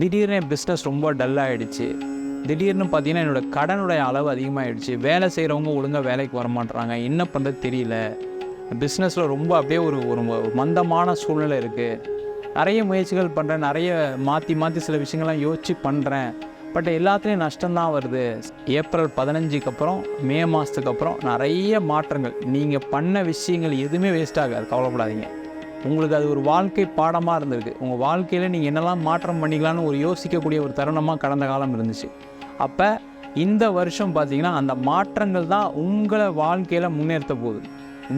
திடீர்னு என் பிஸ்னஸ் ரொம்ப டல்லாகிடுச்சு திடீர்னு பார்த்தீங்கன்னா என்னோடய கடனுடைய அளவு அதிகமாகிடுச்சு வேலை செய்கிறவங்க ஒழுங்காக வேலைக்கு வரமாட்றாங்க என்ன பண்ணுறது தெரியல. பிஸ்னஸில் ரொம்ப அப்படியே ஒரு ஒரு மந்தமான சூழ்நிலை இருக்குது நிறைய முயற்சிகள் பண்ணுறேன் நிறைய மாற்றி மாற்றி சில விஷயங்கள்லாம் யோசித்து பண்ணுறேன் பட் எல்லாத்துலேயும் நஷ்டம்தான் வருது. ஏப்ரல் பதினஞ்சுக்கு அப்புறம் மே மாதத்துக்கு அப்புறம் நிறைய மாற்றங்கள். நீங்கள் பண்ண விஷயங்கள் எதுவுமே வேஸ்ட் ஆகாது. கவலைப்படாதீங்க. உங்களுக்கு அது ஒரு வாழ்க்கை பாடமாக இருந்திருக்கு. உங்கள் வாழ்க்கையில் நீங்கள் என்னெல்லாம் மாற்றம் பண்ணிக்கலாம்னு ஒரு யோசிக்கக்கூடிய ஒரு தருணமாக கடந்த காலம் இருந்துச்சு. அப்போ இந்த வருஷம் பார்த்தீங்கன்னா அந்த மாற்றங்கள் தான் உங்களை வாழ்க்கையில் முன்னேற்ற போகுது.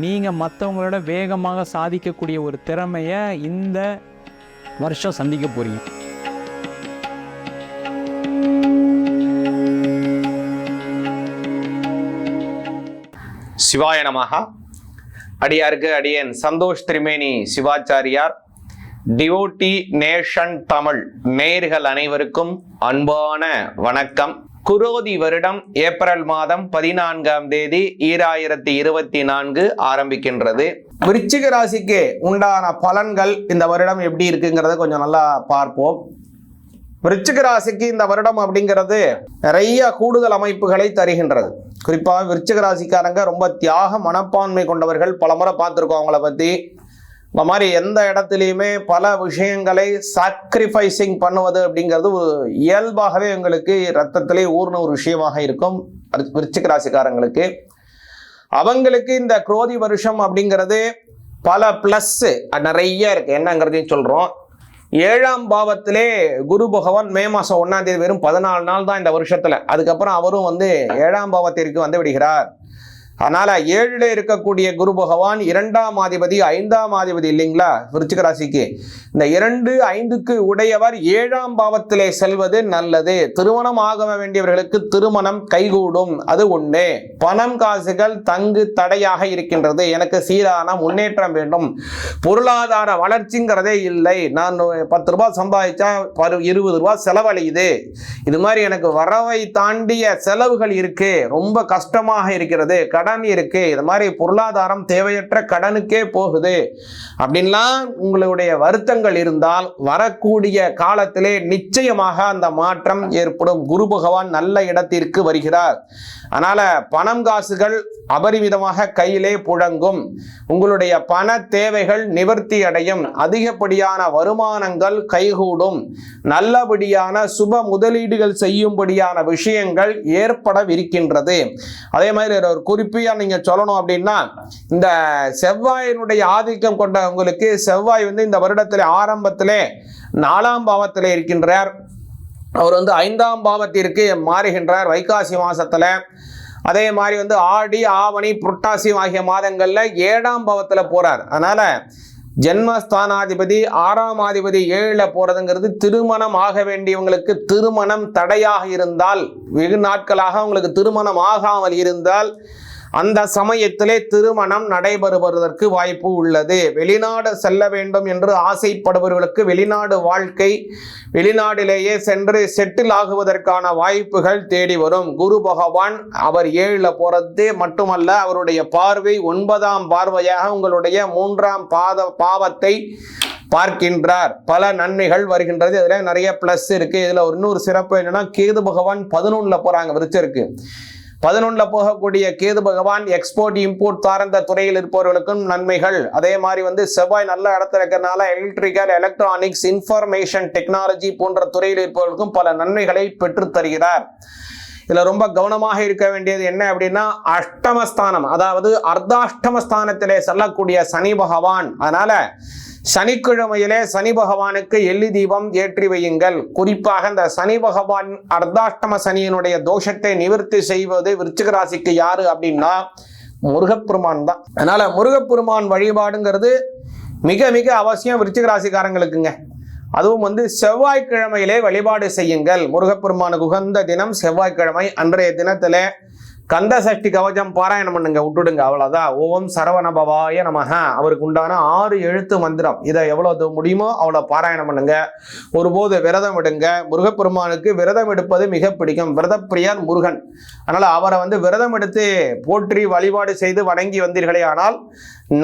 நீங்கள் மற்றவங்களோட வேகமாக சாதிக்கக்கூடிய ஒரு திறமையை இந்த வருஷம் சந்திக்க போகிறீங்க சிவாய நமகா அடியாருக்கு அடியேன். சந்தோஷ் திரிமேனி சிவாச்சாரியார். டிவோட்டி நேஷன் தமிழ் நேர்கள் அனைவருக்கும் அன்பான வணக்கம். குரோதி வருடம் ஏப்ரல் மாதம் பதினான்காம் தேதி ஈராயிரத்தி இருபத்தி நான்கு ஆரம்பிக்கின்றது. விருச்சிக ராசிக்கு உண்டான பலன்கள் இந்த வருடம் எப்படி இருக்குங்கிறத கொஞ்சம் நல்லா பார்ப்போம். விருச்சிக ராசிக்கு இந்த வருடம் அப்படிங்கிறது நிறைய கூடுதல் அமைப்புகளை தருகின்றது. குறிப்பாக விருச்சக ராசிக்காரங்க ரொம்ப தியாக மனப்பான்மை கொண்டவர்கள் பலமுறை பார்த்துருக்கோம் அவங்கள பற்றி இந்த மாதிரி எந்த இடத்துலையுமே பல விஷயங்களை சாக்ரிஃபைசிங் பண்ணுவது அப்படிங்கிறது ஒரு இயல்பாகவே எங்களுக்கு ரத்தத்திலே ஊர்ன ஒரு விஷயமாக இருக்கும். விருச்சிக ராசிக்காரங்களுக்கு. அவங்களுக்கு இந்த குரோதி வருஷம் அப்படிங்கிறது பல ப்ளஸ்ஸு நிறைய இருக்குது என்னங்கிறதையும் சொல்கிறோம் ஏழாம் பாவத்திலே குரு பகவான் மே மாசம் ஒன்னாம் தேதி வெறும் பதினாலு நாள் தான் இந்த வருஷத்துல. அதுக்கப்புறம் அவரும் வந்து ஏழாம் பாவத்திற்கு வந்து விடுகிறார். அதனால ஏழுல இருக்கக்கூடிய குரு பகவான் இரண்டாம் அதிபதி ஐந்தாம் அதிபதி இல்லைங்களா? விருச்சிக ராசிக்கு. இந்த இரண்டு ஐந்துக்கு உடையவர் ஏழாம் பாவத்திலே செல்வது நல்லது. திருமணம் ஆக வேண்டியவர்களுக்கு திருமணம் கைகூடும். அது ஒன்று பணம் காசுகள் தங்கு தடையாக இருக்கின்றது. எனக்கு சீரான முன்னேற்றம் வேண்டும். பொருளாதார வளர்ச்சிங்கிறதே இல்லை. நான் பத்து ரூபாய் சம்பாதிச்சா பரு இருபது ரூபாய் செலவழியுது. இது மாதிரி எனக்கு வரவை தாண்டிய செலவுகள் இருக்கு. ரொம்ப கஷ்டமாக இருக்கிறது. கடன் கடன் இருக்கு. இது மாதிரி பொருளாதாரம் தேவையற்ற கடனுக்கே போகுது. அப்படின்லாம் உங்களுடைய வருத்தங்கள் இருந்தால் வரக்கூடிய காலத்திலே நிச்சயமாக அந்த மாற்றம் ஏற்படும். குரு பகவான் நல்ல இடத்திற்கு வருகிறார். அதனால பணம் காசுகள் அபரிமிதமாக கையிலே புழங்கும். உங்களுடைய பண தேவைகள் நிவர்த்தி அடையும். அதிகப்படியான வருமானங்கள் கைகூடும். நல்லபடியான சுப முதலீடுகள் செய்யும்படியான விஷயங்கள் ஏற்படவிருக்கின்றது. அதே மாதிரி ஒரு குறிப்பியா நீங்க சொல்லணும் அப்படின்னா இந்த செவ்வாயினுடைய ஆதிக்கம் கொண்ட உங்களுக்கு செவ்வாய் வந்து இந்த வருடத்தில் ஆரம்பத்திலே நாலாம் பாவத்தில் இருக்கின்றார். அவர் வந்து ஐந்தாம் பாவத்திற்கு மாறுகின்றார் வைகாசி மாசத்துல. அதே மாதிரி வந்து ஆடி ஆவணி புரட்டாசி ஆகிய மாதங்கள்ல ஏழாம் பாவத்துல போறார். அதனால ஜென்மஸ்தானாதிபதி ஆறாம் அதிபதி ஏழில் போகிறதுங்கிறது திருமணம் ஆக வேண்டியவங்களுக்கு திருமணம் தடையாக இருந்தால் வெகு நாட்களாக உங்களுக்கு திருமணம் ஆகாமல் இருந்தால் அந்த சமயத்திலே திருமணம் நடைபெறுவதற்கு வாய்ப்பு உள்ளது. வெளிநாடு செல்ல வேண்டும் என்று ஆசைப்படுபவர்களுக்கு வெளிநாடு வாழ்க்கை வெளிநாட்டிலேயே சென்று செட்டில் ஆகுவதற்கான வாய்ப்புகள் தேடி வரும். குரு பகவான் அவர் ஏழில் போறது மட்டுமல்ல அவருடைய பார்வை ஒன்பதாம் பார்வையாக உங்களுடைய மூன்றாம் பாத பாவத்தை பார்க்கின்றார். பல நன்மைகள் வருகின்றது. இதில் நிறைய ப்ளஸ் இருக்குது இதில் இன்னொரு சிறப்பு என்னென்னா கேது பகவான் பதினொன்றில் போகிறாங்க விருச்சருக்கு. பதினொன்னுல போகக்கூடிய கேது பகவான் எக்ஸ்போர்ட் இம்போர்ட் சார்ந்த துறையில் இருப்பவர்களுக்கும் நன்மைகள். அதே மாதிரி வந்து செவ்வாய் நல்ல இடத்துல இருக்கிறனால எலக்ட்ரிக்கல் எலக்ட்ரானிக்ஸ் இன்ஃபர்மேஷன் டெக்னாலஜி போன்ற துறையில் இருப்பவர்களுக்கும் பல நன்மைகளை பெற்றுத் தருகிறார் இதில் ரொம்ப கவனமாக இருக்க வேண்டியது என்ன அப்படின்னா அஷ்டமஸ்தானம். அதாவது அர்த்தாஷ்டமஸ்தானத்திலே செல்லக்கூடிய சனி பகவான். அதனால சனிக்கிழமையிலே சனி பகவானுக்கு எள்ளி தீபம் ஏற்றி வையுங்கள். குறிப்பாக இந்த சனி பகவான் அர்த்தாஷ்டம சனியினுடைய தோஷத்தை நிவர்த்தி செய்வது விருச்சிக ராசிக்கு யாரு அப்படின்னா முருகப்பெருமான் தான். அதனால முருகப்பெருமான் வழிபாடுங்கிறது மிக மிக அவசியம் விருச்சிக ராசிக்காரங்களுக்குங்க. அதுவும் வந்து செவ்வாய்க்கிழமையிலே வழிபாடு செய்யுங்கள். முருகப்பெருமானுக்கு உகந்த தினம் செவ்வாய்க்கிழமை அன்றைய தினத்திலே கந்த சஷ்டி கவசம் பாராயணம் பண்ணுங்க விட்டுடுங்க அவ்வளோதான் ஓம் சரவணபவாய நமக அவருக்கு உண்டான ஆறு எழுத்து மந்திரம். இதை எவ்வளோ முடியுமோ அவ்வளோ பாராயணம் பண்ணுங்க. ஒருபோது விரதம் எடுங்க முருகப்பெருமானுக்கு விரதம் எடுப்பது மிக பிடிக்கும். விரதப்பிரியார் முருகன். அதனால் அவரை வந்து விரதம் எடுத்து போற்றி வழிபாடு செய்து வணங்கி வந்தீர்களே ஆனால்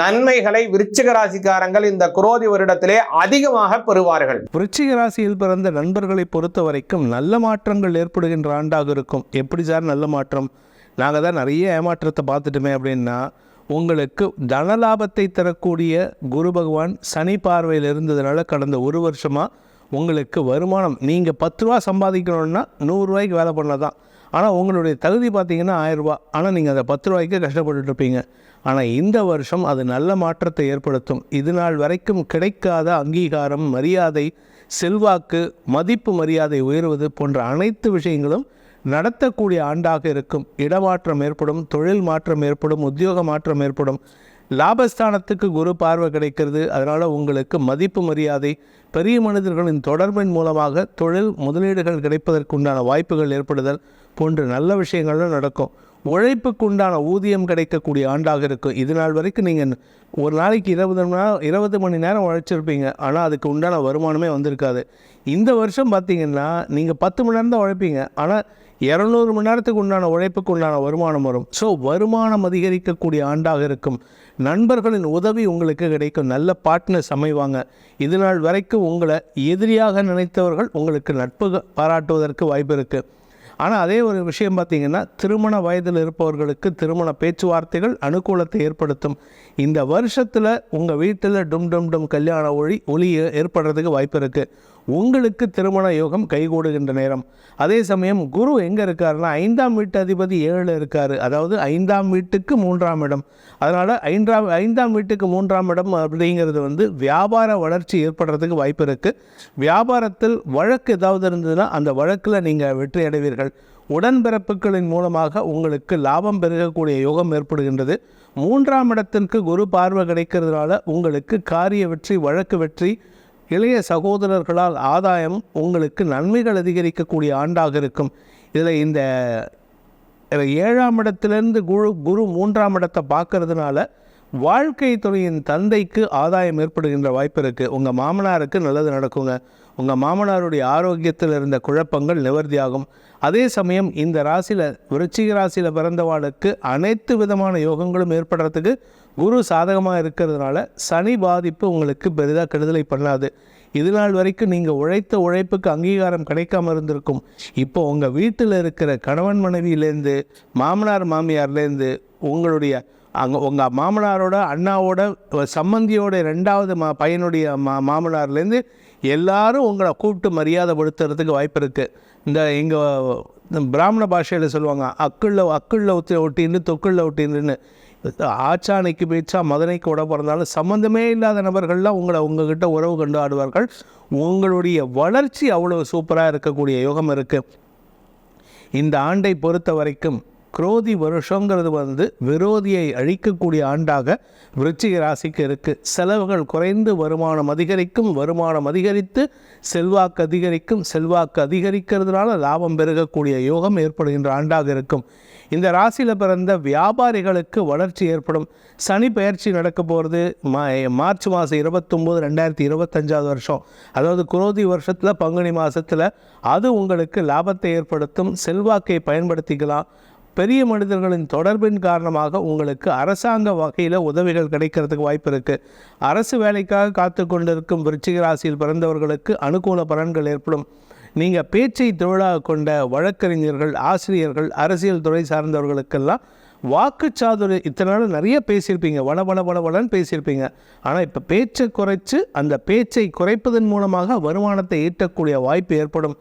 நன்மைகளை விருச்சிக ராசிக்காரங்கள் இந்த குரோதி வருடத்திலே அதிகமாக பெறுவார்கள். விருச்சிக ராசியில் பிறந்த நண்பர்களை பொறுத்த வரைக்கும் நல்ல மாற்றங்கள் ஏற்படுகின்ற ஆண்டாக இருக்கும். எப்படி சார் நல்ல மாற்றம்? நாங்கள் தான் நிறைய ஏமாற்றத்தை பார்த்துட்டோமே அப்படின்னா உங்களுக்கு தனலாபத்தை தரக்கூடிய குரு பகவான் சனி பார்வையில் இருந்ததுனால கடந்த ஒரு வருஷமாக உங்களுக்கு வருமானம் நீங்கள் பத்து ரூபா சம்பாதிக்கணும்னா நூறுரூவாய்க்கு வேலை பண்ண தான் ஆனால் உங்களுடைய தகுதி பார்த்தீங்கன்னா ஆயிரரூபா ஆனால் நீங்கள் அதை பத்து ரூபாய்க்கு கஷ்டப்பட்டுட்டு இருப்பீங்க. ஆனால் இந்த வருஷம் அது நல்ல மாற்றத்தை ஏற்படுத்தும். இது நாள் வரைக்கும் கிடைக்காத அங்கீகாரம் மரியாதை செல்வாக்கு மதிப்பு மரியாதை உயர்வது போன்ற அனைத்து விஷயங்களும் நடத்தக்கூடிய ஆண்டாக இருக்கும். இடமாற்றம் ஏற்படும் தொழில் மாற்றம் ஏற்படும் உத்தியோக மாற்றம் ஏற்படும். லாபஸ்தானத்துக்கு குரு பார்வை கிடைக்கிறது. அதனால் உங்களுக்கு மதிப்பு மரியாதை பெரிய மனிதர்களின் தொடர்பின் மூலமாக தொழில் முதலீடுகள் கிடைப்பதற்குண்டான வாய்ப்புகள் ஏற்படுதல் போன்ற நல்ல விஷயங்களும் நடக்கும். உழைப்புக்கு உண்டான ஊதியம் கிடைக்கக்கூடிய ஆண்டாக இருக்கும் இது நாள் வரைக்கும் நீங்கள் ஒரு நாளைக்கு இருபது மணி நேரம் இருபது மணி நேரம் உழைச்சிருப்பீங்க. ஆனால் அதுக்கு உண்டான வருமானமே வந்திருக்காது. இந்த வருஷம் பார்த்தீங்கன்னா நீங்கள் பத்து மணி நேரம் தான் உழைப்பீங்க. ஆனால் இரநூறு மணி நேரத்துக்கு உண்டான உழைப்புக்கு உண்டான வருமானம் வரும். ஸோ வருமானம் அதிகரிக்கக்கூடிய ஆண்டாக இருக்கும். நண்பர்களின் உதவி உங்களுக்கு கிடைக்கும். நல்ல பார்ட்னர்ஸ் அமைவாங்க. இது நாள் வரைக்கும் உங்களை எதிரியாக நினைத்தவர்கள் உங்களுக்கு நட்பு பாராட்டுவதற்கு வாய்ப்பு இருக்குது ஆனால் அதே ஒரு விஷயம் பார்த்தீங்கன்னா திருமண வயதில் இருப்பவர்களுக்கு திருமண பேச்சுவார்த்தைகள் அனுகூலத்தை ஏற்படுத்தும். இந்த வருஷத்தில் உங்கள் வீட்டில் டும் டும் டும் கல்யாண ஒளி ஒளி ஏற்படுறதுக்கு வாய்ப்பு இருக்குது உங்களுக்கு திருமண யோகம் கைகூடுகின்ற நேரம். அதே சமயம் குரு எங்கே இருக்காருன்னா ஐந்தாம் வீட்டு அதிபதி ஏழில் இருக்கார். அதாவது ஐந்தாம் வீட்டுக்கு மூன்றாம் இடம். அதனால் ஐந்தாம் ஐந்தாம் வீட்டுக்கு மூன்றாம் இடம் அப்படிங்கிறது வந்து வியாபார வளர்ச்சி ஏற்படுறதுக்கு வாய்ப்பு இருக்குது வியாபாரத்தில் வழக்கு ஏதாவது இருந்ததுன்னா அந்த வழக்கில் நீங்கள் வெற்றி அடைவீர்கள். உடன்பிறப்புகளின் மூலமாக உங்களுக்கு லாபம் பெருகக்கூடிய யோகம் ஏற்படுகின்றது. மூன்றாம் இடத்திற்கு குரு பார்வை கிடைக்கிறதுனால உங்களுக்கு காரிய வெற்றி வழக்கு வெற்றி இளைய சகோதரர்களால் ஆதாயம் உங்களுக்கு நன்மைகள் அதிகரிக்கக்கூடிய ஆண்டாக இருக்கும். இதில் இந்த ஏழாம் இடத்துலேருந்து குரு குரு மூன்றாம் இடத்தை பார்க்கறதுனால வாழ்க்கை துணையின் தந்தைக்கு ஆதாயம் ஏற்படுகின்ற வாய்ப்பு இருக்குது உங்கள் மாமனாருக்கு நல்லது நடக்குங்க. உங்கள் மாமனாருடைய ஆரோக்கியத்தில் இருந்த குழப்பங்கள் நிவர்த்தியாகும். அதே சமயம் இந்த ராசியில் விருச்சிக ராசியில் பிறந்தவாளுக்கு அனைத்து விதமான யோகங்களும் ஏற்படுறதுக்கு குரு சாதகமாக இருக்கிறதுனால சனி பாதிப்பு உங்களுக்கு பெரிதாக கெடுதலை பண்ணாது. இது நாள் வரைக்கும் நீங்கள் உழைத்த உழைப்புக்கு அங்கீகாரம் கிடைக்காம இருந்திருக்கும். இப்போ உங்கள் வீட்டில் இருக்கிற கணவன் மனைவியிலேருந்து மாமனார் மாமியார்லேருந்து உங்களுடைய அங்கே உங்கள் மாமனாரோட அண்ணாவோட சம்மந்தியோட ரெண்டாவது மா பையனுடைய மா மாமனார்லேருந்து எல்லாரும் உங்களை கூப்பிட்டு மரியாதைப்படுத்துறதுக்கு வாய்ப்பு இருக்குது இந்த எங்கள் பிராமண பாஷையில் சொல்லுவாங்க அக்குள்ள அக்குள்ள ஒத்தி ஒட்டின்னு தொக்குள்ள ஒட்டின்னு ஆச்சானைக்கு பேச்சா மதனைக்கு உட பிறந்தாலும் சம்மந்தமே இல்லாத நபர்கள்லாம் உங்களை உங்ககிட்ட உறவு கொண்டு ஆடுவார்கள் உங்களுடைய வளர்ச்சி அவ்வளோ சூப்பராக இருக்கக்கூடிய யோகம் இருக்குது இந்த ஆண்டை பொறுத்த வரைக்கும் குரோதி வருஷங்கிறது வந்து விரோதியை அழிக்கக்கூடிய ஆண்டாக விருச்சிக ராசிக்கு இருக்குது செலவுகள் குறைந்து வருமானம் அதிகரிக்கும் வருமானம் அதிகரித்து செல்வாக்கு அதிகரிக்கும் செல்வாக்கு அதிகரிக்கிறதுனால லாபம் பெருகக்கூடிய யோகம் ஏற்படுகின்ற ஆண்டாக இருக்கும். இந்த ராசியில் பிறந்த வியாபாரிகளுக்கு வளர்ச்சி ஏற்படும். சனி பயிற்சி நடக்க போகிறது மா மார்ச் மாதம் இருபத்தொம்போது ரெண்டாயிரத்தி இருபத்தஞ்சாவது வருஷம். அதாவது குரோதி வருஷத்தில் பங்குனி மாதத்தில் அது உங்களுக்கு லாபத்தை ஏற்படுத்தும் செல்வாக்கை பயன்படுத்திக்கலாம். பெரிய மனிதர்களின் தொடர்பின் காரணமாக உங்களுக்கு அரசாங்க வகையில் உதவிகள் கிடைக்கிறதுக்கு வாய்ப்பு இருக்குது அரசு வேலைக்காக காத்து கொண்டிருக்கும் விருச்சிக ராசியில் பிறந்தவர்களுக்கு அனுகூல பலன்கள் ஏற்படும். நீங்கள் பேச்சை தொழிலாக கொண்ட வழக்கறிஞர்கள் ஆசிரியர்கள் அரசியல் துறை சார்ந்தவர்களுக்கெல்லாம் வாக்குச்சாதுரி இத்தனை நாள் நிறைய பேசியிருப்பீங்க. வள வள வள வளன்னு பேசியிருப்பீங்க. ஆனால் இப்போ பேச்சை குறைச்சு அந்த பேச்சை குறைப்பதன் மூலமாக வருமானத்தை ஈட்டக்கூடிய வாய்ப்பு ஏற்படும்.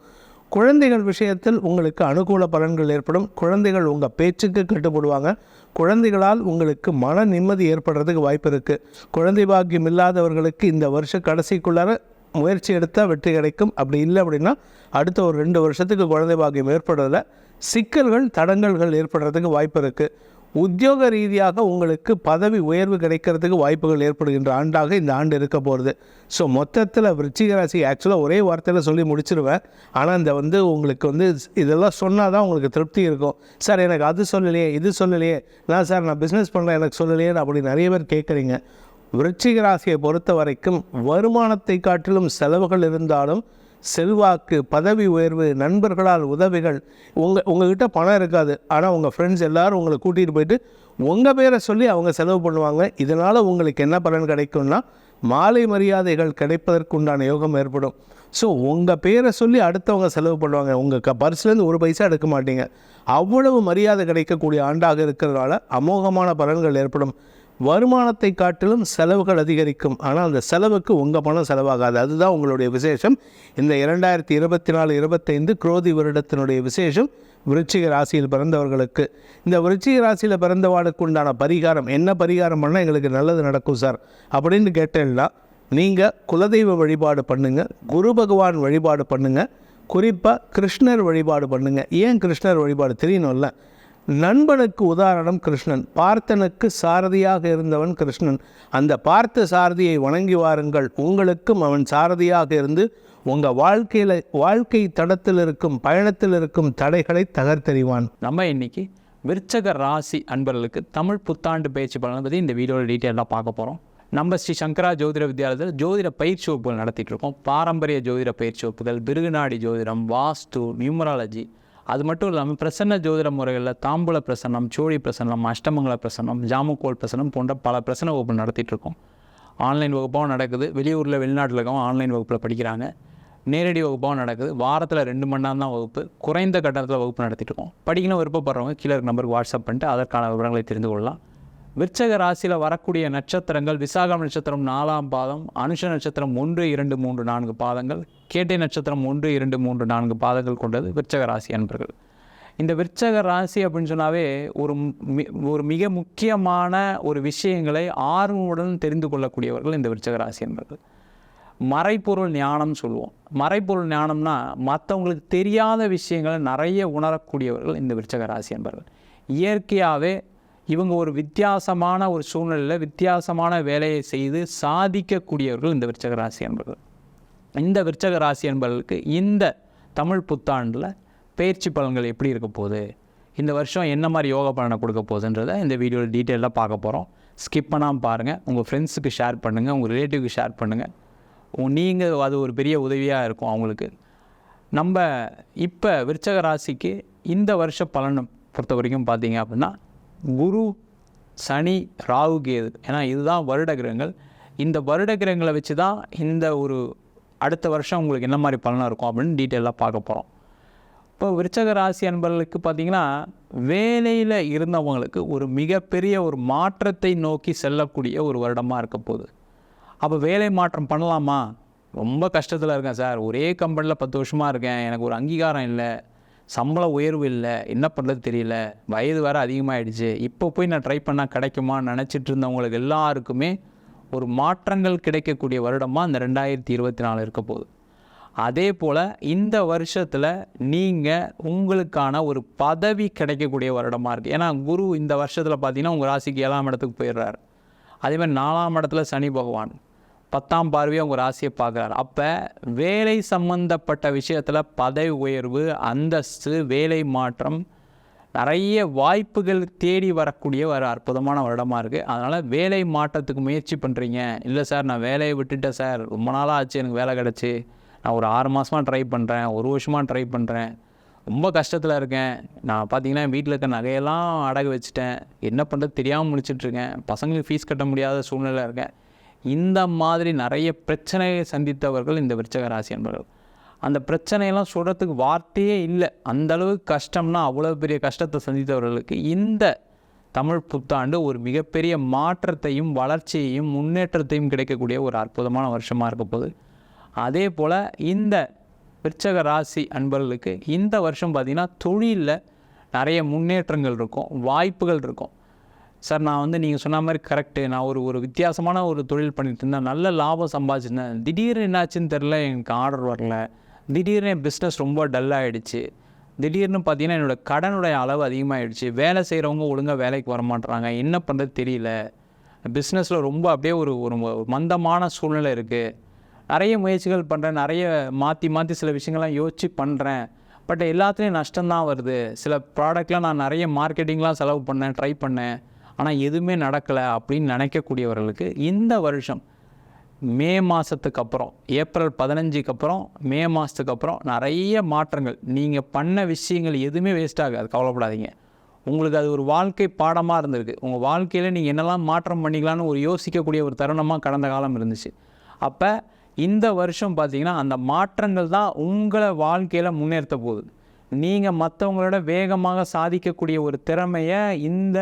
குழந்தைகள் விஷயத்தில் உங்களுக்கு அனுகூல பலன்கள் ஏற்படும். குழந்தைகள் உங்கள் பேச்சுக்கு கட்டுப்படுவாங்க. குழந்தைகளால் உங்களுக்கு மன நிம்மதி ஏற்படுறதுக்கு வாய்ப்பு இருக்குது குழந்தை பாக்கியம் இல்லாதவர்களுக்கு இந்த வருஷ கடைசிக்குள்ளார முயற்சி எடுத்தால் வெற்றி கிடைக்கும். அப்படி இல்லை அப்படின்னா அடுத்த ஒரு ரெண்டு வருஷத்துக்கு குழந்தை பாக்கியம் ஏற்படுறதில் சிக்கல்கள் தடங்கல்கள் ஏற்படுறதுக்கு வாய்ப்பு இருக்குது உத்தியோக ரீதியாக உங்களுக்கு பதவி உயர்வு கிடைக்கிறதுக்கு வாய்ப்புகள் ஏற்படுகின்ற ஆண்டாக இந்த ஆண்டு இருக்க போகிறது ஸோ மொத்தத்தில் விருச்சிக ராசி ஆக்சுவலாக ஒரே வார்த்தையில் சொல்லி முடிச்சிருவேன். ஆனால் இந்த வந்து உங்களுக்கு வந்து இதெல்லாம் சொன்னால் தான் உங்களுக்கு திருப்தி இருக்கும். சார் எனக்கு அது சொல்லலையே இது சொல்லலையே. நான் சார் நான் பிஸ்னஸ் பண்ணல எனக்கு சொல்லலையே அப்படி நிறைய பேர் கேட்குறீங்க. விருச்சிக ராசியை பொறுத்த வரைக்கும் வருமானத்தை காட்டிலும் செலவுகள் இருந்தாலும் செல்வாக்கு பதவி உயர்வு நண்பர்களால் உதவிகள் உங்கள் உங்ககிட்ட பணம் இருக்காது. ஆனால் உங்கள் ஃப்ரெண்ட்ஸ் எல்லோரும் உங்களை கூட்டிகிட்டு போயிட்டு உங்கள் பேரை சொல்லி அவங்க செலவு பண்ணுவாங்க. இதனால் உங்களுக்கு என்ன பலன் கிடைக்கும்னா மாலை மரியாதைகள் கிடைப்பதற்குண்டான யோகம் ஏற்படும். ஸோ உங்கள் பேரை சொல்லி அடுத்தவங்க செலவு பண்ணுவாங்க. உங்கள் க பர்ஸ்லேருந்து ஒரு பைசா எடுக்க மாட்டீங்க. அவ்வளவு மரியாதை கிடைக்கக்கூடிய ஆண்டாக இருக்கிறதுனால அமோகமான பலன்கள் ஏற்படும். வருமானத்தை காட்டிலும் செலவுகள் அதிகரிக்கும். ஆனால் அந்த செலவுக்கு உங்கள் பணம் செலவாகாது. அதுதான் உங்களுடைய விசேஷம். இந்த இரண்டாயிரத்தி இருபத்தி நாலு இருபத்தைந்து குரோதி வருடத்தினுடைய விசேஷம் விருச்சிக ராசியில் பிறந்தவர்களுக்கு. இந்த விருச்சிக ராசியில் பிறந்தவாளுக்கு உண்டான பரிகாரம் என்ன பரிகாரம் பண்ணால் எங்களுக்கு நல்லது நடக்கும் சார் அப்படின்னு கேட்டேன்னா நீங்கள் குலதெய்வ வழிபாடு பண்ணுங்கள் குரு பகவான் வழிபாடு பண்ணுங்கள் குறிப்பாக கிருஷ்ணர் வழிபாடு பண்ணுங்கள் ஏன் கிருஷ்ணர் வழிபாடு தெரியணும்ல? நண்பனுக்கு உதாரணம் கிருஷ்ணன். பார்த்தனுக்கு சாரதியாக இருந்தவன் கிருஷ்ணன். அந்த பார்த்த சாரதியை வணங்கி வாருங்கள். உங்களுக்கும் அவன் சாரதியாக இருந்து உங்கள் வாழ்க்கையில் வாழ்க்கை தடத்தில் இருக்கும் பயணத்தில் இருக்கும் தடைகளை தகர்த்தறிவான். நம்ம இன்னைக்கு விருச்சக ராசி அன்பர்களுக்கு தமிழ் புத்தாண்டு பேச்சு பலனை பற்றி இந்த வீடியோவில் டீட்டெயிலாக பார்க்க போகிறோம் நம்ம ஸ்ரீ சங்கரா ஜோதிட வித்யாலயத்தில் ஜோதிட பயிற்சி வகுப்புகள் நடத்திட்டு இருக்கோம். பாரம்பரிய ஜோதிட பயிற்சி வகுப்புகள் பிருகுநாடி ஜோதிடம் வாஸ்து நியூமராலஜி அது மட்டும் இல்லாமல் பிரசன்ன ஜோதிட முறைகளில் தாம்பூல பிரசன்னம் சோழி பிரசன்னம் அஷ்டமங்கல பிரசன்னம் ஜாமுக்கோல் பிரசன்னம் போன்ற பல பிரசன்ன வகுப்பு நடத்திட்டுருக்கோம் ஆன்லைன் வகுப்பாகவும் நடக்குது. வெளியூரில் வெளிநாட்டில் இருக்கவங்க ஆன்லைன் வகுப்பில் படிக்கிறாங்க. நேரடி வகுப்பாகவும் நடக்குது. வாரத்தில் ரெண்டு மணி நேரம் தான் வகுப்பு. குறைந்த கட்டணத்தில் வகுப்பு நடத்திட்டு இருக்கோம். படிக்கணும் விருப்பப்படுறவங்க கீழே இருக்க நம்பருக்கு வாட்ஸ்அப் பண்ணிட்டு அதற்கான விவரங்களை தெரிந்து கொள்ளலாம். விருச்சக ராசியில் வரக்கூடிய நட்சத்திரங்கள் விசாகம் நட்சத்திரம் நாலாம் பாதம் அனுஷ நட்சத்திரம் ஒன்று இரண்டு மூன்று நான்கு பாதங்கள் கேட்டை நட்சத்திரம் ஒன்று இரண்டு மூன்று நான்கு பாதங்கள் கொண்டது விருச்சக ராசி அன்பர்கள். இந்த விருச்சக ராசி அப்படின்னு சொன்னாவே ஒரு மி- ஒரு மிக முக்கியமான ஒரு விஷயங்களை ஆர்வமுடன் தெரிந்து கொள்ளக்கூடியவர்கள் இந்த விருச்சக ராசி அன்பர்கள். மறைப்பொருள் ஞானம் சொல்லுவோம். மறைப்பொருள் ஞானம்னா மற்றவங்களுக்கு தெரியாத விஷயங்களை நிறைய உணரக்கூடியவர்கள் இந்த விருச்சக ராசி அன்பர்கள். இயற்கையாகவே இவங்க ஒரு வித்தியாசமான ஒரு சூழ்நிலையில் வித்தியாசமான வேலையை செய்து சாதிக்கக்கூடியவர்கள் இந்த விருச்சக ராசி என்பர்கள் இந்த விருச்சக ராசி என்பவர்களுக்கு இந்த தமிழ் புத்தாண்டில் பயிற்சி பலன்கள் எப்படி இருக்க போகுது? இந்த வருஷம் என்ன மாதிரி யோகா பலனை கொடுக்க போகுதுன்றதை இந்த வீடியோவில் டீட்டெயிலாக பார்க்க போகிறோம் ஸ்கிப் பண்ணாமல் பாருங்கள் உங்கள் ஃப்ரெண்ட்ஸுக்கு ஷேர் பண்ணுங்கள் உங்கள் ரிலேட்டிவ்க்கு ஷேர் பண்ணுங்கள் நீங்கள் அது ஒரு பெரிய உதவியாக இருக்கும் அவங்களுக்கு. நம்ம இப்போ விருச்சக ராசிக்கு இந்த வருஷ பலனை பொறுத்த வரைக்கும் பார்த்தீங்க அப்படின்னா குரு சனி ராகு கேது. ஏன்னா இதுதான் வருட கிரகங்கள். இந்த வருட கிரகங்களை வச்சு தான் இந்த ஒரு அடுத்த வருஷம் உங்களுக்கு என்ன மாதிரி பலனாக இருக்கும் அப்படின்னு டீட்டெயிலாக பார்க்க போகிறோம் இப்போ விருச்சக ராசி அன்பர்களுக்கு பார்த்தீங்கன்னா வேலையில் இருந்தவங்களுக்கு ஒரு மிகப்பெரிய ஒரு மாற்றத்தை நோக்கி செல்லக்கூடிய ஒரு வருடமாக இருக்க போகுது. அப்போ வேலை மாற்றம் பண்ணலாமா? ரொம்ப கஷ்டத்தில் இருக்கேன் சார். ஒரே கம்பெனியில் பத்து வருஷமாக இருக்கேன். எனக்கு ஒரு அங்கீகாரம் இல்லை. சம்பள உயர்வு இல்லை. என்ன பண்ணுறது தெரியல. வயது வேறு அதிகமாகிடுச்சு இப்போ போய் நான் ட்ரை பண்ணால் கிடைக்குமான்னு நினச்சிட்டு இருந்தவங்களுக்கு எல்லாருக்குமே ஒரு மாற்றங்கள் கிடைக்கக்கூடிய வருடமாக இந்த ரெண்டாயிரத்தி இருபத்தி நாலு இருக்க போகுது. அதே போல் இந்த வருஷத்தில் நீங்கள் உங்களுக்கான ஒரு பதவி கிடைக்கக்கூடிய வருடமாக இருக்குது ஏன்னா குரு இந்த வருஷத்தில் பார்த்தீங்கன்னா உங்கள் ராசிக்கு ஏழாம் இடத்துக்கு போயிடுறாரு. அதே மாதிரி நாலாம் இடத்துல சனி பகவான். பத்தாம் பார்வையாக உங்கள் ராசியை பார்க்குறாரு. அப்போ வேலை சம்பந்தப்பட்ட விஷயத்தில் பதவி உயர்வு அந்தஸ்து வேலை மாற்றம் நிறைய வாய்ப்புகள் தேடி வரக்கூடிய ஒரு அற்புதமான வருடமாக இருக்குது அதனால் வேலை மாற்றத்துக்கு முயற்சி பண்ணுறீங்க இல்லை சார் நான் வேலையை விட்டுட்டேன் சார். ரொம்ப நாளாக ஆச்சு எனக்கு வேலை கிடச்சி. நான் ஒரு ஆறு மாதமாக ட்ரை பண்ணுறேன் ஒரு வருஷமாக ட்ரை பண்ணுறேன் ரொம்ப கஷ்டத்தில் இருக்கேன். நான் பார்த்தீங்கன்னா வீட்டில் இருக்க நகையெல்லாம் அடகு வச்சுட்டேன். என்ன பண்ணுறது தெரியாமல் முடிச்சிட்ருக்கேன் பசங்களுக்கு ஃபீஸ் கட்ட முடியாத சூழ்நிலை இருக்கேன். இந்த மாதிரி நிறைய பிரச்சனையை சந்தித்தவர்கள் இந்த விருச்சக ராசி என்பவர்கள் அந்த பிரச்சனையெல்லாம் சொல்கிறதுக்கு வார்த்தையே இல்லை. அந்த அளவுக்கு கஷ்டம்னா அவ்வளோ பெரிய கஷ்டத்தை சந்தித்தவர்களுக்கு இந்த தமிழ் புத்தாண்டு ஒரு மிகப்பெரிய மாற்றத்தையும் வளர்ச்சியையும் முன்னேற்றத்தையும் கிடைக்கக்கூடிய ஒரு அற்புதமான வருஷமாக இருக்க போகுது. அதே போல் இந்த விருச்சக ராசி அன்பர்களுக்கு இந்த வருஷம் பார்த்திங்கன்னா தொழிலில் நிறைய முன்னேற்றங்கள் இருக்கும் வாய்ப்புகள் இருக்கும். சார் நான் வந்து நீங்கள் சொன்ன மாதிரி கரெக்டு நான் ஒரு ஒரு வித்தியாசமான ஒரு தொழில் பண்ணிட்டு இருந்தேன். நல்ல லாபம் சம்பாதிச்சிருந்தேன். திடீர்னு என்னாச்சுன்னு தெரில எனக்கு ஆர்டர் வரல. திடீர்னு என் பிஸ்னஸ் ரொம்ப டல் ஆகிடுச்சு திடீர்னு பார்த்தீங்கன்னா என்னோடய கடனுடைய அளவு அதிகமாகிடுச்சு வேலை செய்கிறவங்க ஒழுங்காக வேலைக்கு வர மாட்றாங்க. என்ன பண்ணுறது தெரியல. பிஸ்னஸில் ரொம்ப அப்படியே ஒரு ஒரு மந்தமான சூழ்நிலை இருக்குது நிறைய முயற்சிகள் பண்ணுறேன் நிறைய மாற்றி மாற்றி சில விஷயங்கள்லாம் யோசித்து பண்ணுறேன் பட் எல்லாத்துலேயும் நஷ்டம்தான் வருது. சில ப்ராடக்ட்லாம் நான் நிறைய மார்க்கெட்டிங்லாம் செலவு பண்ணேன் ட்ரை பண்ணேன். ஆனால் எதுவுமே நடக்கலை அப்படின்னு நினைக்கக்கூடியவர்களுக்கு இந்த வருஷம் மே மாதத்துக்கு அப்புறம் ஏப்ரல் பதினஞ்சுக்கு அப்புறம் மே மாதத்துக்கு அப்புறம் நிறைய மாற்றங்கள். நீங்கள் பண்ண விஷயங்கள் எதுவுமே வேஸ்ட் ஆகாது. கவலைப்படாதீங்க. உங்களுக்கு அது ஒரு வாழ்க்கை பாடமாக இருந்திருக்கு. உங்கள் வாழ்க்கையில் நீங்கள் என்னெல்லாம் மாற்றம் பண்ணிக்கலான்னு ஒரு யோசிக்கக்கூடிய ஒரு தருணமாக கடந்த காலம் இருந்துச்சு. அப்போ இந்த வருஷம் பார்த்தீங்கன்னா அந்த மாற்றங்கள் தான் உங்களை வாழ்க்கையில் முன்னேற்ற போகுது. நீங்கள் மற்றவங்களோட வேகமாக சாதிக்கக்கூடிய ஒரு திறமையை இந்த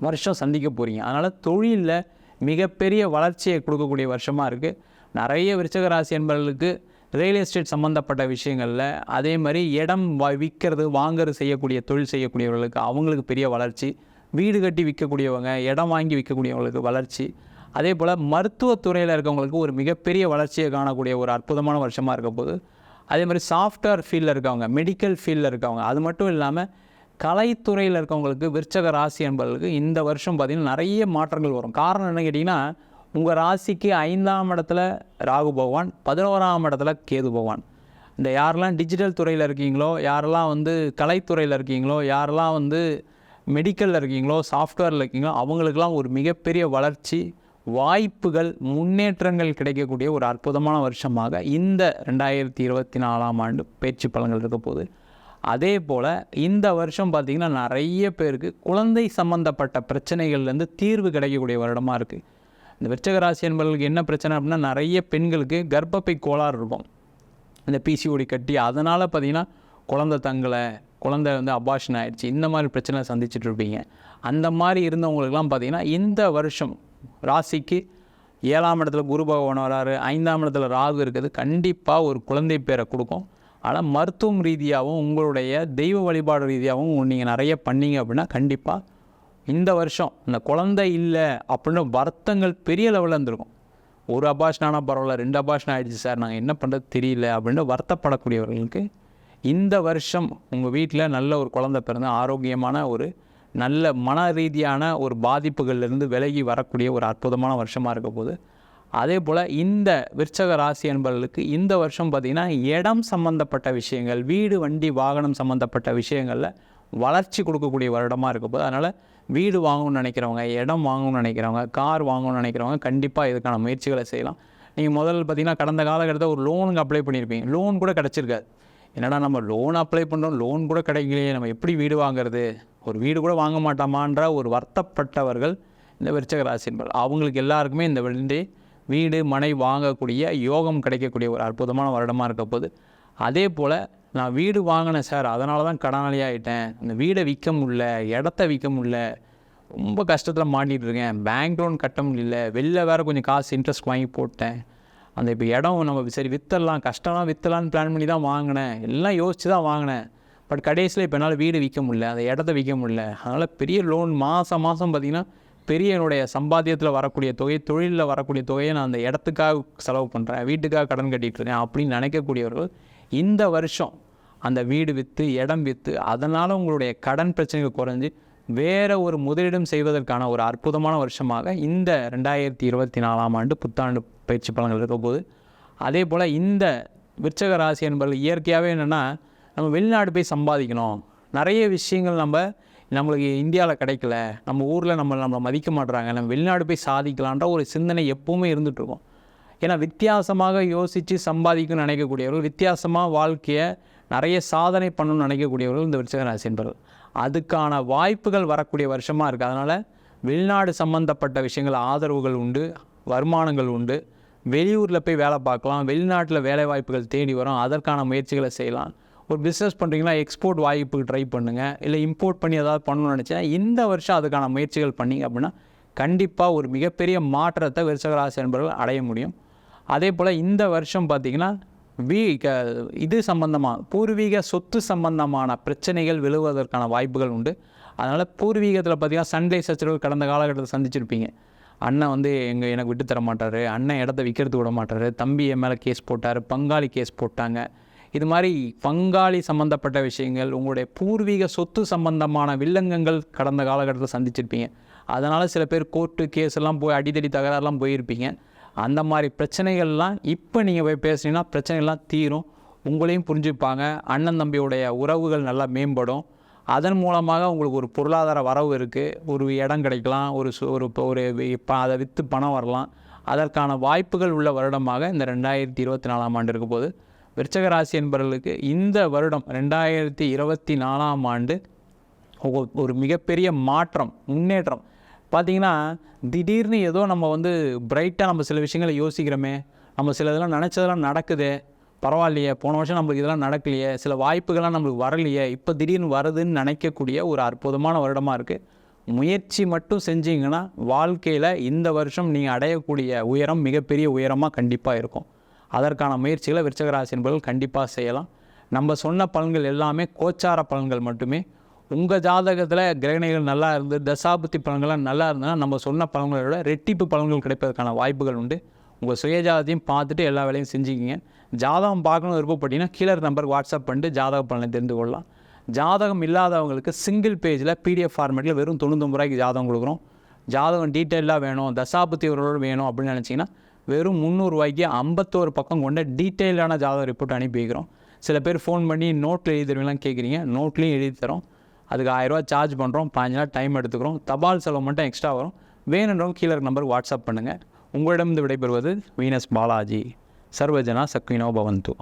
வருஷம் சந்திக்க போகிறீங்க அதனால் தொழிலில் மிகப்பெரிய வளர்ச்சியை கொடுக்கக்கூடிய வருஷமாக இருக்குது நிறைய விருச்சக ராசி என்பவர்களுக்கு ரியல் எஸ்டேட் சம்மந்தப்பட்ட விஷயங்களில் அதே மாதிரி இடம் வா விற்கிறது வாங்குறது செய்யக்கூடிய தொழில் செய்யக்கூடியவர்களுக்கு அவங்களுக்கு பெரிய வளர்ச்சி. வீடு கட்டி விற்கக்கூடியவங்க இடம் வாங்கி விற்கக்கூடியவங்களுக்கு வளர்ச்சி. அதே போல் மருத்துவத்துறையில் இருக்கவங்களுக்கு ஒரு மிகப்பெரிய வளர்ச்சியை காணக்கூடிய ஒரு அற்புதமான வருஷமாக இருக்க போது அதே மாதிரி சாஃப்ட்வேர் ஃபீல்டில் இருக்கவங்க மெடிக்கல் ஃபீல்டில் இருக்கவங்க அது மட்டும் இல்லாமல் கலைத்துறையில் இருக்கவங்களுக்கு விருச்சக ராசி என்பவர்களுக்கு இந்த வருஷம் பார்த்திங்கன்னா நிறைய மாற்றங்கள் வரும். காரணம் என்ன கேட்டிங்கன்னா உங்கள் ராசிக்கு ஐந்தாம் இடத்துல ராகு பகவான் பதினோராம் இடத்துல கேது பகவான். இந்த யாரெல்லாம் டிஜிட்டல் துறையில் இருக்கீங்களோ யாரெல்லாம் வந்து கலைத்துறையில் இருக்கீங்களோ யாரெல்லாம் வந்து மெடிக்கலில் இருக்கீங்களோ சாஃப்ட்வேரில் இருக்கீங்களோ அவங்களுக்கெல்லாம் ஒரு மிகப்பெரிய வளர்ச்சி வாய்ப்புகள் முன்னேற்றங்கள் கிடைக்கக்கூடிய ஒரு அற்புதமான வருஷமாக இந்த ரெண்டாயிரத்தி இருபத்தி நாலாம் ஆண்டு பேச்சு பலன்கள் இருக்க போகுது. அதே போல் இந்த வருஷம் பார்த்திங்கன்னா நிறைய பேருக்கு குழந்தை சம்மந்தப்பட்ட பிரச்சனைகள்லேருந்து தீர்வு கிடைக்கக்கூடிய வருடமாக இருக்குது இந்த விருச்சக ராசி என்பவர்களுக்கு என்ன பிரச்சனை அப்படின்னா நிறைய பெண்களுக்கு கர்ப்பப்பை கோளாறு இருக்கும். இந்த பிசிஓடி கட்டி அதனால் பார்த்திங்கன்னா குழந்தை தங்கலை குழந்தை வந்து அபாஷன் ஆயிடுச்சு இந்த மாதிரி பிரச்சனை சந்திச்சுட்டு இருப்பீங்க. அந்த மாதிரி இருந்தவங்களுக்குலாம் பார்த்திங்கன்னா இந்த வருஷம் ராசிக்கு ஏழாம் இடத்துல குரு பகவான் வராரு ஐந்தாம் இடத்துல ராகு இருக்குது கண்டிப்பாக ஒரு குழந்தை பேரை கொடுக்கும். ஆனால் மருத்துவம் ரீதியாகவும் உங்களுடைய தெய்வ வழிபாடு ரீதியாகவும் நீங்கள் நிறைய பண்ணீங்க அப்படின்னா கண்டிப்பாக இந்த வருஷம் இந்த குழந்தை இல்லை அப்படின்னு வருத்தங்கள் பெரிய லெவலில் இருந்திருக்கும். ஒரு அபாஷன் ஆனால் பரவாயில்ல ரெண்டு அபாஷன் ஆகிடுச்சு சார் நாங்கள் என்ன பண்ணுறது தெரியல அப்படின்னு வருத்தப்படக்கூடியவர்களுக்கு இந்த வருஷம் உங்கள் வீட்டில் நல்ல ஒரு குழந்தை பிறந்த ஆரோக்கியமான ஒரு நல்ல மன ரீதியான ஒரு பாதிப்புகள்லேருந்து விலகி வரக்கூடிய ஒரு அற்புதமான வருஷமாக இருக்க போது அதே போல் இந்த விற்சக ராசி என்பவர்களுக்கு இந்த வருஷம் பார்த்திங்கன்னா இடம் சம்மந்தப்பட்ட விஷயங்கள் வீடு வண்டி வாகனம் சம்மந்தப்பட்ட விஷயங்களில் வளர்ச்சி கொடுக்கக்கூடிய வருடமாக இருக்க போது அதனால் வீடு வாங்கணும்னு நினைக்கிறவங்க இடம் வாங்கணும்னு நினைக்கிறவங்க கார் வாங்கணும்னு நினைக்கிறவங்க கண்டிப்பாக இதுக்கான முயற்சிகளை செய்யலாம். நீங்கள் முதல்ல பார்த்தீங்கன்னா கடந்த காலகட்டத்தில் ஒரு லோனுக்கு அப்ளை பண்ணியிருப்பீங்க. லோன் கூட கிடச்சிருக்காது. என்னடா நம்ம லோன் அப்ளை பண்ணுறோம் லோன் கூட கிடைக்கலையே நம்ம எப்படி வீடு வாங்குறது? ஒரு வீடு கூட வாங்க மாட்டோமான்ற ஒரு வருத்தப்பட்டவர்கள் இந்த விருச்சக ராசி என்பது அவங்களுக்கு எல்லாருக்குமே இந்த வெள்ளி வீடு மனை வாங்கக்கூடிய யோகம் கிடைக்கக்கூடிய ஒரு அற்புதமான வருடமாக இருக்க போது அதே போல் நான் வீடு வாங்கினேன் சார். அதனால தான் கடனாளி ஆகிட்டேன் இந்த வீடை விற்க முடியல இடத்த விற்க முடியல. ரொம்ப கஷ்டத்தில் மாட்டிகிட்டு இருக்கேன். பேங்க் லோன் கட்ட முடியல. வெளில வேறு கொஞ்சம் காசு இன்ட்ரெஸ்ட் வாங்கி போட்டேன். அந்த இப்போ இடம் நம்ம சரி விற்றலாம் கஷ்டம்லாம் விற்றலான்னு பிளான் பண்ணி தான் வாங்கினேன். எல்லாம் யோசித்து தான் வாங்கினேன். பட் கடைசியில் இப்போ என்னால் வீடு விற்க முடியல. அந்த இடத்த விற்க முடியல. அதனால் பெரிய லோன் மாதம் மாதம் பார்த்திங்கன்னா பெரிய என்னுடைய சம்பாத்தியத்தில் வரக்கூடிய தொகை தொழிலில் வரக்கூடிய தொகையை நான் அந்த இடத்துக்காக செலவு பண்ணுறேன் வீட்டுக்காக கடன் கட்டிகிட்டு இருக்கேன் அப்படின்னு நினைக்கக்கூடியவர்கள் இந்த வருஷம் அந்த வீடு விற்று இடம் விற்று அதனால் உங்களுடைய கடன் பிரச்சனைகள் குறைஞ்சி வேறு ஒரு முதலீடும் செய்வதற்கான ஒரு அற்புதமான வருஷமாக இந்த ரெண்டாயிரத்தி இருபத்தி நாலாம் ஆண்டு புத்தாண்டு பயிற்சி பலன்கள் இருக்க போது அதே போல் இந்த விற்சக ராசி என்பது இயற்கையாகவே என்னென்னா நம்ம வெளிநாடு போய் சம்பாதிக்கணும். நிறைய விஷயங்கள் நம்ம நம்மளுக்கு இந்தியாவில் கிடைக்கல நம்ம ஊரில் நம்ம நம்மளை மதிக்க மாட்டுறாங்க நம்ம வெளிநாடு போய் சாதிக்கலான்ற ஒரு சிந்தனை எப்போவுமே இருந்துகிட்ருக்கோம் ஏன்னா வித்தியாசமாக யோசித்து சம்பாதிக்கணும்னு நினைக்கக்கூடியவர்கள் வித்தியாசமாக வாழ்க்கையை நிறைய சாதனை பண்ணணும்னு நினைக்கக்கூடியவர்கள் இந்த விருச்சக ராசி என்பவர்கள் அதுக்கான வாய்ப்புகள் வரக்கூடிய வருஷமாக இருக்குது அதனால் வெளிநாடு சம்மந்தப்பட்ட விஷயங்கள் ஆதரவுகள் உண்டு வருமானங்கள் உண்டு. வெளியூரில் போய் வேலை பார்க்கலாம் வெளிநாட்டில் வேலை வாய்ப்புகள் தேடி வரும் அதற்கான முயற்சிகளை செய்யலாம். ஒரு பிஸ்னஸ் பண்ணுறீங்களா எக்ஸ்போர்ட் வாய்ப்புக்கு ட்ரை பண்ணுங்கள் இல்லை இம்போர்ட் பண்ணி ஏதாவது பண்ணணும்னு நினச்சா இந்த வருஷம் அதுக்கான முயற்சிகள் பண்ணிங்க அப்படின்னா கண்டிப்பாக ஒரு மிகப்பெரிய மாற்றத்தை விருச்சகராசி என்பவர்கள் அடைய முடியும். அதே போல் இந்த வருஷம் பார்த்திங்கன்னா வீ க இது சம்பந்தமாக பூர்வீக சொத்து சம்பந்தமான பிரச்சனைகள் விழுவதற்கான வாய்ப்புகள் உண்டு. அதனால் பூர்வீகத்தில் பார்த்திங்கன்னா சண்டே சச்சரவு கடந்த காலகட்டத்தில் சந்திச்சிருப்பீங்க. அண்ணன் வந்து எங்கள் எனக்கு விட்டு தர மாட்டார். அண்ணன் இடத்த விற்கிறது விட மாட்டார். தம்பி என் மேலே கேஸ் போட்டார். பங்காளி கேஸ் போட்டாங்க. இது மாதிரி பங்காளி சம்மந்தப்பட்ட விஷயங்கள் உங்களுடைய பூர்வீக சொத்து சம்பந்தமான வில்லங்கங்கள் கடந்த காலகட்டத்தில் சந்திச்சிருப்பீங்க. அதனால் சில பேர் கோர்ட்டு கேஸ் எல்லாம் போய் அடிதடி தகராறுலாம் போயிருப்பீங்க. அந்த மாதிரி பிரச்சனைகள்லாம் இப்போ நீங்கள் போய் பேசுனீங்கன்னா பிரச்சனைகள்லாம் தீரும். உங்களையும் புரிஞ்சுப்பாங்க. அண்ணன் தம்பியுடைய உறவுகள் நல்லா மேம்படும். அதன் மூலமாக உங்களுக்கு ஒரு பொருளாதார வரவு இருக்குது ஒரு இடம் கிடைக்கலாம். ஒரு ஒரு இப்போ ஒரு ப- அதை விற்று பணம் வரலாம். அதற்கான வாய்ப்புகள் உள்ள வருடமாக இந்த ரெண்டாயிரத்தி இருபத்தி நாலாம் ஆண்டு இருக்க போது விருச்சகராசி என்பவர்களுக்கு இந்த வருடம் ரெண்டாயிரத்தி இருபத்தி நாலாம் ஆண்டு ஒரு மிகப்பெரிய மாற்றம் முன்னேற்றம். பார்த்தீங்கன்னா திடீர்னு ஏதோ நம்ம வந்து பிரைட்டாக நம்ம சில விஷயங்களை யோசிக்கிறோமே நம்ம சில இதெல்லாம் நினச்சதெல்லாம் நடக்குது பரவாயில்லையே போன வருஷம் நம்மளுக்கு இதெல்லாம் நடக்கலையே சில வாய்ப்புகள்லாம் நம்மளுக்கு வரலையே இப்போ திடீர்னு வருதுன்னு நினைக்கக்கூடிய ஒரு அற்புதமான வருடமாக இருக்குது முயற்சி மட்டும் செஞ்சீங்கன்னா வாழ்க்கையில் இந்த வருஷம் நீங்கள் அடையக்கூடிய உயரம் மிகப்பெரிய உயரமாக கண்டிப்பாக இருக்கும். அதற்கான முயற்சிகளை விருச்சகராசி என்பவர்கள் கண்டிப்பாக செய்யலாம். நம்ம சொன்ன பலன்கள் எல்லாமே கோச்சார பலன்கள் மட்டுமே. உங்கள் ஜாதகத்தில் கிரகணிகள் நல்லா இருந்து தசாபுத்தி பலன்கள்லாம் நல்லா இருந்ததுன்னா நம்ம சொன்ன பலன்களோட ரெட்டிப்பு பலன்கள் கிடைப்பதற்கான வாய்ப்புகள் உண்டு. உங்கள் சுயஜாதத்தையும் பார்த்துட்டு எல்லா வேலையும் செஞ்சுக்கிங்க. ஜாதகம் பார்க்கணும் விருப்பப்பட்டீங்கன்னா கீழே நம்பருக்கு வாட்ஸ்அப் பண்ணிட்டு ஜாதக பலனை தெரிந்து கொள்ளலாம். ஜாதகம் இல்லாதவங்களுக்கு சிங்கிள் பேஜில் பிடிஎஃப் ஃபார்மேட்டில் வெறும் தொண்ணூத்தொம்பது ரூபாய்க்கு ஜாதகம் கொடுக்குறோம். ஜாதகம் டீட்டெயிலாக வேணும் தசாபுத்தி வேணும் அப்படின்னு நினச்சிங்கன்னா வெறும் முந்நூறுரூவாய்க்கு ஐம்பத்தோரு பக்கம் கொண்ட டீட்டெயிலான ஜாதக ரிப்போர்ட் அனுப்பி வைக்கிறோம். சில பேர் ஃபோன் பண்ணி நோட்டில் எழுதி தருவீங்களாம் கேட்குறீங்க நோட்லேயும் எழுதி தரோம் அதுக்கு ஆயிரரூவா சார்ஜ் பண்ணுறோம் பாஞ்சு நாள் டைம் எடுத்துக்கிறோம். தபால் செலவு மட்டும் எக்ஸ்ட்ரா வரும். வேணுன்றவங்க கீழே நம்பருக்கு வாட்ஸ்அப் பண்ணுங்கள் உங்களிடம் விடைபெறுவது வீனஸ் பாலாஜி. சர்வஜனா சக்வினோ பவந்து.